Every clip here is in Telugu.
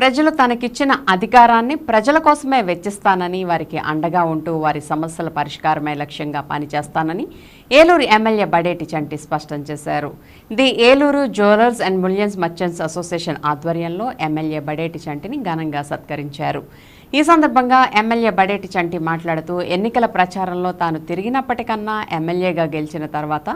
ప్రజలు తనకిచ్చిన అధికారాన్ని ప్రజల కోసమే వెచ్చిస్తానని వారికి అండగా ఉంటూ వారి సమస్యల పరిష్కారమే లక్ష్యంగా పనిచేస్తానని ఏలూరు ఎమ్మెల్యే బడేటి చంటి స్పష్టం చేశారు. The Eluru jewellers and bullion merchants association ఆధ్వర్యంలో ఎమ్మెల్యే బడేటి చంటిని ఘనంగా సత్కరించారు. ఈ సందర్భంగా ఎమ్మెల్యే బడేటి చంటి మాట్లాడుతూ ఎన్నికల ప్రచారంలో తాను తిరిగినప్పటికన్నా ఎమ్మెల్యేగా గెలిచిన తర్వాత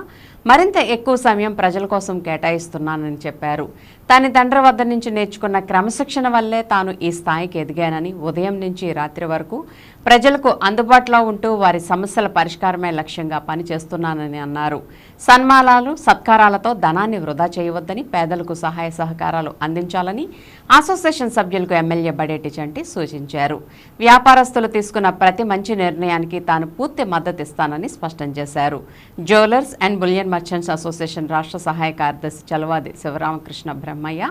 మరింత ఎక్కువ సమయం ప్రజల కోసం కేటాయిస్తున్నానని చెప్పారు. తన తండ్రి వద్ద నుంచి నేర్చుకున్న క్రమశిక్షణ వల్లే తాను ఈ స్థాయికి ఎదిగానని ఉదయం నుంచి రాత్రి వరకు ప్రజలకు అందుబాటులో ఉంటూ వారి సమస్యల పరిష్కారమే లక్ష్యంగా పనిచేస్తున్నానని అన్నారు. సన్మానాలు సత్కారాలతో ధనాన్ని వృధా చేయవద్దని పేదలకు సహాయ సహకారాలు అందించాలని అసోసియేషన్ సభ్యులకు ఎమ్మెల్యే బడేటి చంటి సూచించారు. వ్యాపారస్తులు తీసుకున్న ప్రతి మంచి నిర్ణయానికి తాను పూర్తి మద్దతిస్తానని స్పష్టం చేశారు. Jewellers and bullion merchants association రాష్ట్ర సహాయ కార్యదర్శి చలవాది శివరామకృష్ణ బ్రహ్మయ్య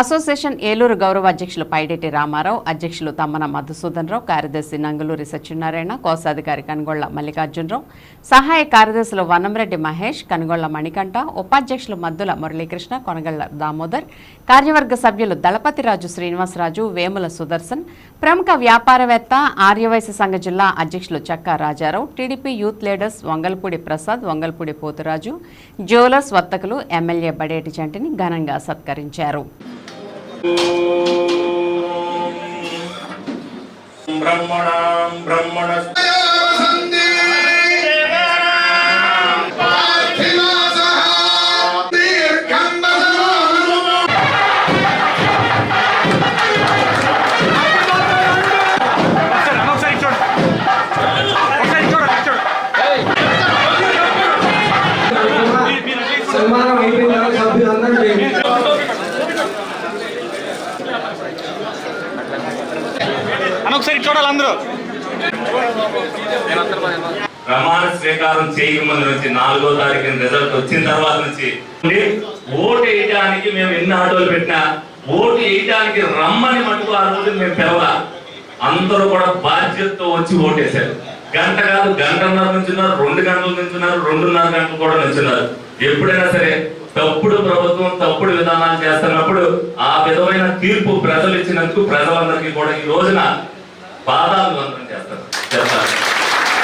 అసోసియేషన్ ఏలూరు గౌరవ అధ్యక్షులు పైడేటి రామారావు అధ్యక్షులు తమ్మన మధుసూదన్ రావు కార్యదర్శి నంగులూరి సత్యనారాయణ కోశాధికారి కనుగొళ్ళ మల్లికార్జునరావు సహాయ కార్యదర్శులు వనంరెడ్డి మహేష్ కనుగొళ్ళ మణికంఠ ఉపాధ్యక్షులు మద్దుల మురళీకృష్ణ కొనగళ్ళ దామోదర్ కార్యవర్గ సభ్యులు దళపతిరాజు శ్రీనివాసరాజు వేముల సుదర్శన్ ప్రముఖ వ్యాపారవేత్త ఆర్యవైశ్య సంఘ జిల్లా అధ్యక్షులు Chakka Rajarao TDP youth leaders Vangalapudi Prasad Vangalapudi Pothuraju jewellers వర్తకులు ఎమ్మెల్యే బడేటి చంటిని ఘనంగా సత్కరించారు. ब्रह्मणां ब्रह्मणस्तु ఒకసారి చూడాలి అందరూ. ప్రమాణ స్వీకారం చేయకముందు నుంచి నాలుగో తారీఖు రిజల్ట్ వచ్చిన తర్వాత నుంచి ఓటు వేయడానికి మేము ఎన్ని ఆటోలు పెట్టినా ఓటు వేయడానికి రమ్మని మటుకు ఆ రోజు మేము పిలవ అందరూ కూడా బాధ్యతతో వచ్చి ఓటేశారు గంట కాదు గంటన్నర నుంచున్నారు రెండు గంటలు నుంచున్నారు రెండున్నర గంటలు కూడా నుంచున్నారు ఎప్పుడైనా సరే తప్పుడు ప్రభుత్వం తప్పుడు విధానాలు చేస్తున్నప్పుడు ఆ విధమైన తీర్పు ప్రజలు ఇచ్చినందుకు ప్రజలందరికీ కూడా ఈ రోజున పాదాభివందనం చేస్తారు. చేస్తారు.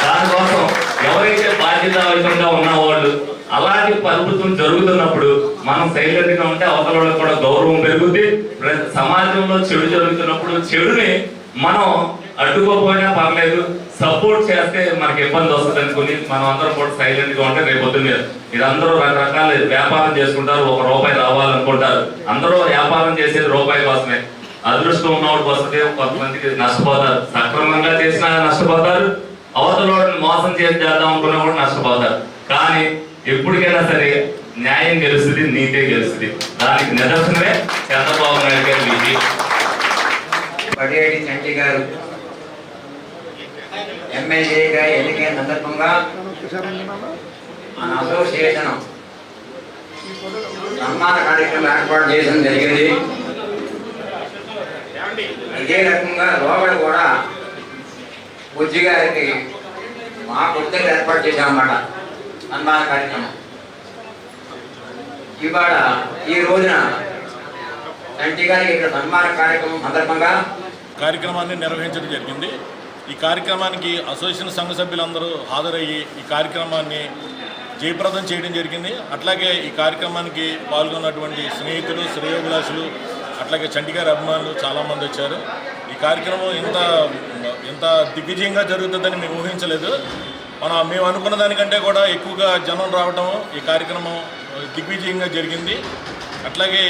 దానికోసం ఎవరైతే బాధ్యతాయుతంగా ఉన్న వాళ్ళు అలాంటి ప్రభుత్వం జరుగుతున్నప్పుడు మనం సైలెంట్గా ఉంటే అవతల వాళ్ళకి కూడా గౌరవం పెరుగుద్ది. సమాజంలో చెడు జరుగుతున్నప్పుడు చెడుని మనం అడ్డుకోపోయినా పర్లేదు. సపోర్ట్ చేస్తే మనకి ఇబ్బంది వస్తుంది అనుకుని మనం అందరం కూడా సైలెంట్గా ఉంటే రేపు పొద్దున్న మీరందరూ రకరకాల వ్యాపారం చేసుకుంటారు. ఒక రూపాయి రావాలనుకుంటారు. అందరూ వ్యాపారం చేసేది రూపాయి కోసమే. అదృష్టం ఉన్నవాడు వస్తే కొంతమందికి నష్టపోతారు. సక్రమంగా చేసినా నష్టపోతారు. అవతల వాడిని మోసం చేసి చేద్దాం అనుకున్నా కూడా నష్టపోతారు. కానీ ఎప్పటికైనా సరే న్యాయం గెలుస్తుంది నీతే గెలుస్తుంది. దానికి నిదర్శనమే చంద్రబాబు నాయుడు గారి విజయం పడియేటి చంటి గారు ఎమ్మెల్యేగా ఎన్నికైన సందర్భంగా మన అసోసియేషన్ సన్మాన కార్యక్రమం ఏర్పాటు చేయడం జరిగింది. ఇదే రకంగా లోపల కూడా బుజ్జి గారికి మా కొద్దిగా ఏర్పాటు చేశామన్నమాట సన్మాన కార్యక్రమం. ఇవాళ ఈ రోజున తండ్రి గారికి ఇక్కడ సన్మాన కార్యక్రమం సందర్భంగా కార్యక్రమాన్ని నిర్వహించడం జరిగింది. ఈ కార్యక్రమానికి అసోసియేషన్ సంఘ సభ్యులందరూ హాజరయ్యి ఈ కార్యక్రమాన్ని జయప్రదం చేయడం జరిగింది. అట్లాగే ఈ కార్యక్రమానికి పాల్గొన్నటువంటి స్నేహితులు శ్రేయోభిలాషులు అట్లాగే చండీగారి అభిమానులు చాలామంది వచ్చారు. ఈ కార్యక్రమం ఇంత ఇంత దిగ్విజయంగా జరుగుతుందని మేము ఊహించలేదు. మనం మేము అనుకున్న దానికంటే కూడా ఎక్కువగా జనం రావడం ఈ కార్యక్రమం దిగ్విజయంగా జరిగింది. అట్లాగే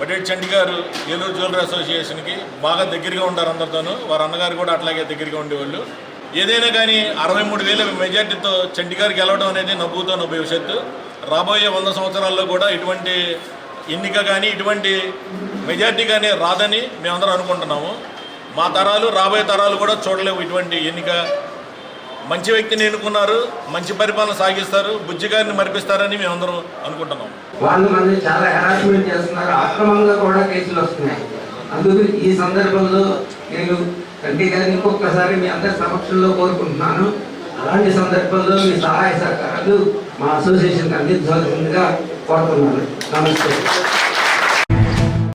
బడేట్ చండీగారు ఏలూరు జ్యువెలరీ అసోసియేషన్కి బాగా దగ్గరగా ఉంటారు అందరితోనూ. వారి అన్నగారు కూడా అట్లాగే దగ్గరగా ఉండేవాళ్ళు. ఏదైనా కానీ అరవై మూడు వేల మెజార్టీతో చండి గెలవడం అనేది నవ్వుతో నవ్వు భవిష్యత్తు. రాబోయే వంద సంవత్సరాల్లో కూడా ఇటువంటి ఎన్నిక కానీ ఇటువంటి మెజార్టీ కానీ రాదని మేమందరం అనుకుంటున్నాము. మా తరాలు రాబోయే తరాలు కూడా చూడలేవు ఇటువంటి ఎన్నిక. మంచి వ్యక్తిని ఎన్నుకున్నారు మంచి పరిపాలన సాగిస్తారు బుజ్జి గారిని మరిపిస్తారని మేమందరం అనుకుంటున్నాం వాళ్ళు మనల్ని చాలా హెరాస్మెంట్ చేస్తున్నారు అక్రమంగా కూడా కేసులు వస్తున్నాయి. అందుకు ఈ సందర్భంలో నేను కంటి గారిని ఇంకొకసారి మీ అందరి సమక్షంలో కోరుకుంటున్నాను. అలాంటి సందర్భంలో మీ సహాయ సహకారాలు మా అసోసియేషన్కి అందించవలసిందిగా வாழ்த்துனாரு நமஸ்தே